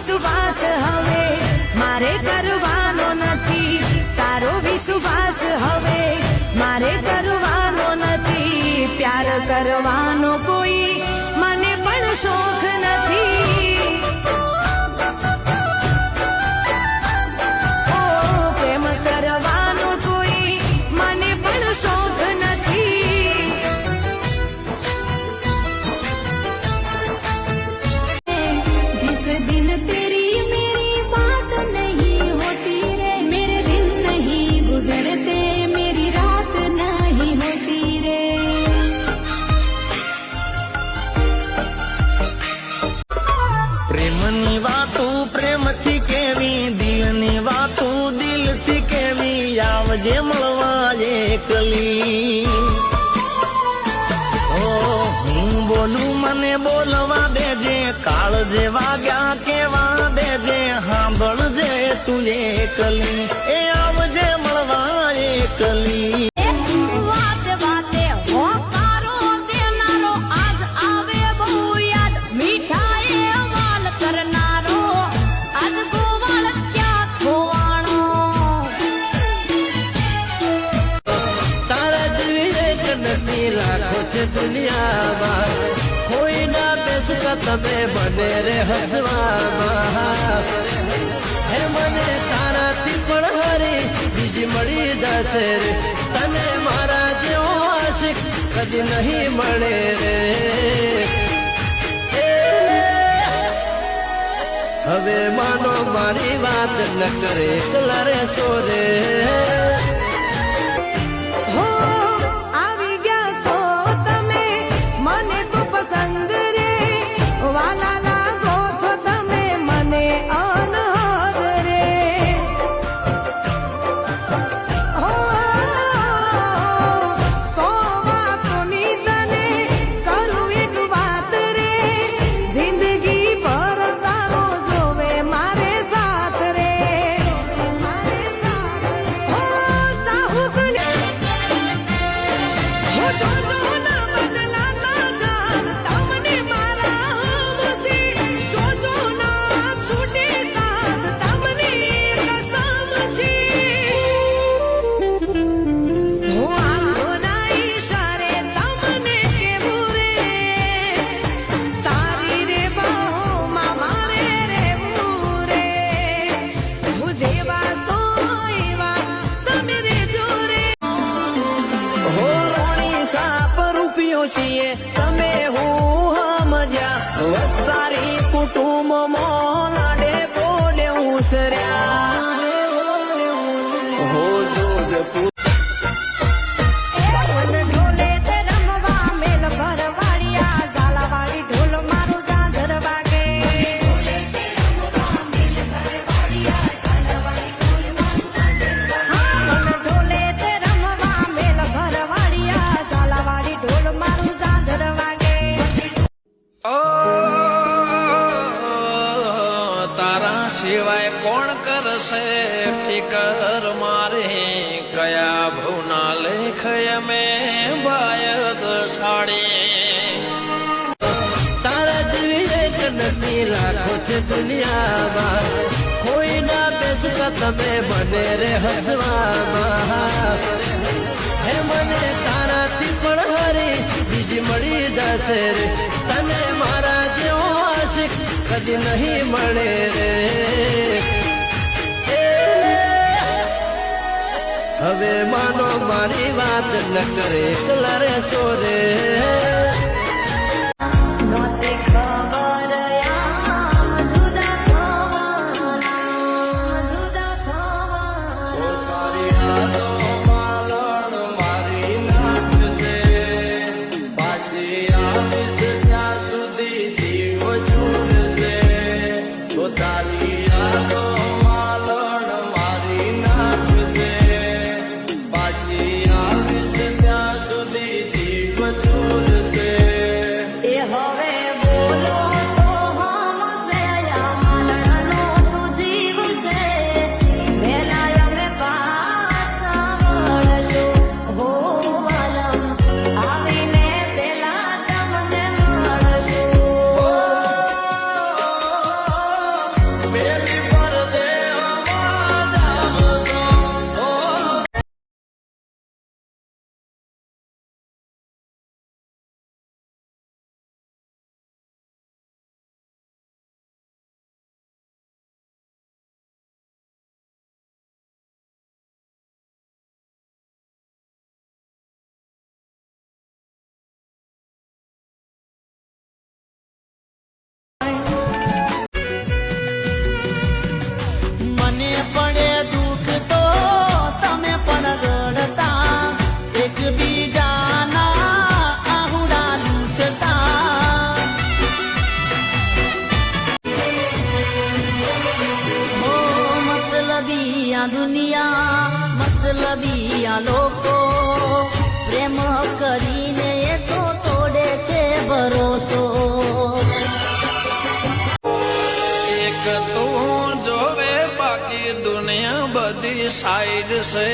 વિશ્વાસ હવે મારે કરવાનો નથી. તારો વિશ્વાસ હવે મારે કરવાનો નથી. પ્યાર કરવાનો કોઈ પ્રેમની વાતો પ્રેમથી કેવી, દિલની વાતો દિલથી કેવી, આવજે મળવા એકલી ઓ, હું બોલું મને બોલવા દેજે, કાળ જે વાગ્યા કેવા દેજે, સાંભળજે તું એકલી એ હસવામાં હે મને તારાથી પણ હારી, બીજી મળી જશે રે, તને મારા જેવો આશિક કદી નહીં મળે રે. હવે માનો મારી વાત ન કરે એકલા રે સોરે હો સિવાય કોણ કરશે ફિકર? મારે કયા ભુના લેખ મેં બાયદ સાડી. તારા જેવી એક નથી લાખો છે દુનિયામાં. કોઈ ના બેસકા તમે મને રે હસવામાં. હે મને તારાથી પણ હારી બીજી મળી જશે રે. તને મારા આશિક કદી નહીં મળે હવે માનો મારી વાત ન કરે એકલા સોરે બધી સાઈડ છે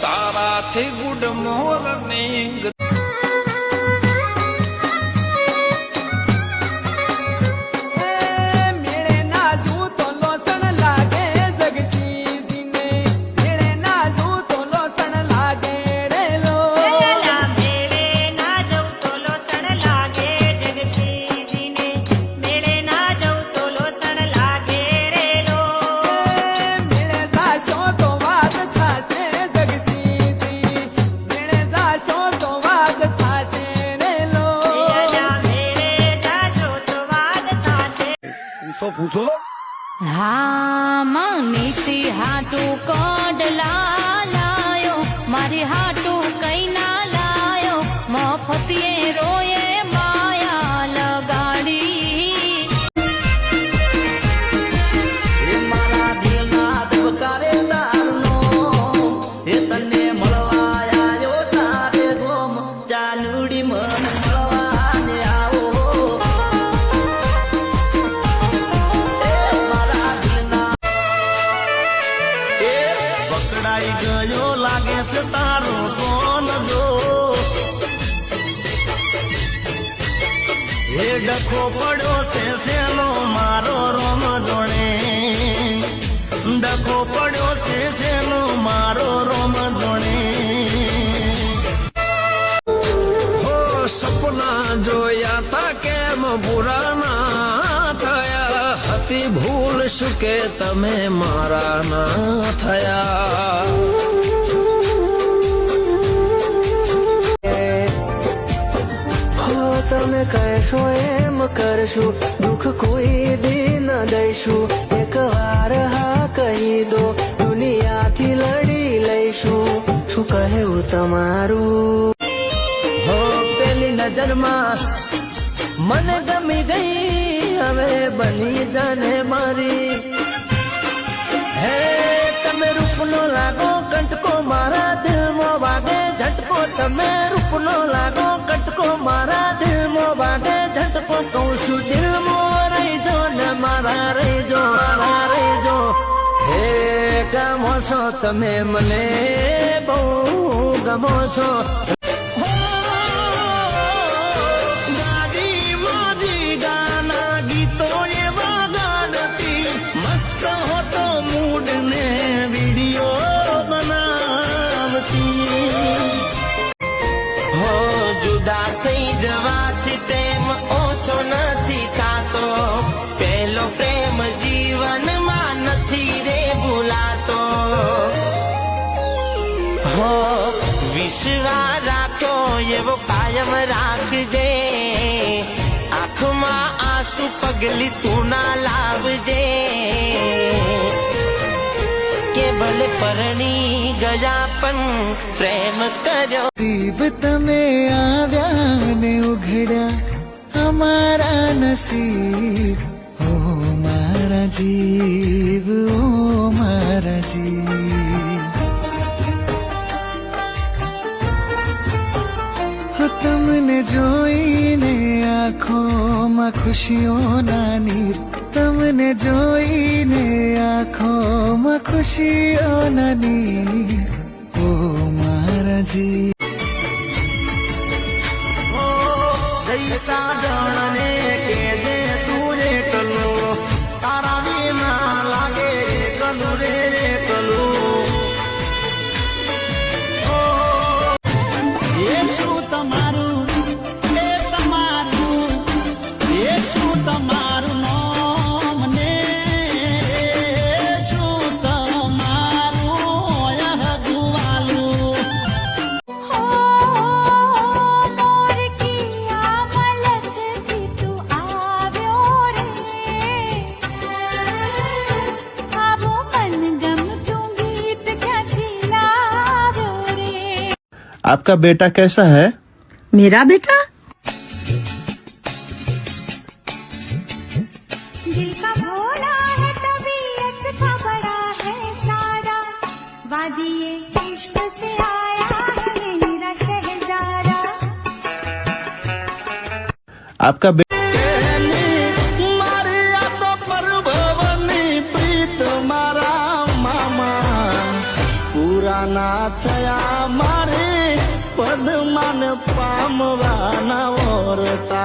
તારાથી ગુડ મોર્નિંગ હા માં નીતિ હાટું કોડલા લાયો મારી હાટુ કઈ ના લાયો મફતીએ રોયે ડખો પડ્યો છે સેલો મારો રોમ જોણે ડખો પડ્યો છે સેલો મારો રોમ જોણે હો, સપના જોયા તા કેમ બુરાના થયા? હતી ભૂલ શું કે તમે મારા ના થયા? તમે કહેશો એમ કરશું દુઃખ કોઈ દી ન દઈશું એક વાર હા કહી દો દુનિયાથી લડી લઈશું શું કહેવું તમારું હો પેલી નજરમાં મને ગમી ગઈ હવે બની જાને મારી હે તમે રૂપનો લાગો કંટકો મારા દિલમાં વાગે ઝટકો તમે રૂપનો લાગો કંટકો મારા દિલમાં વાગે ઝટકો કહું છું દિલમાં રહીજો ને મારા રહીજો મારા રહીજો હે ગમો છો તમે મને બહુ ગમો છો पेशवा राखो ये वो कायम राख दे। आख मा आँसू पगली तू ना लाभ दे। केवल परणी गजापन प्रेम करो। दीप तमें आव्या ने उघड़ा हमारा नसीब। हो मारा जी। આંખોમાં ખુશીઓના નીર તમને જોઈને આંખોમાં ખુશીઓના નીર ઓ મારા જીવ आपका बेटा कैसा है? मेरा बेटा? दिल মরতা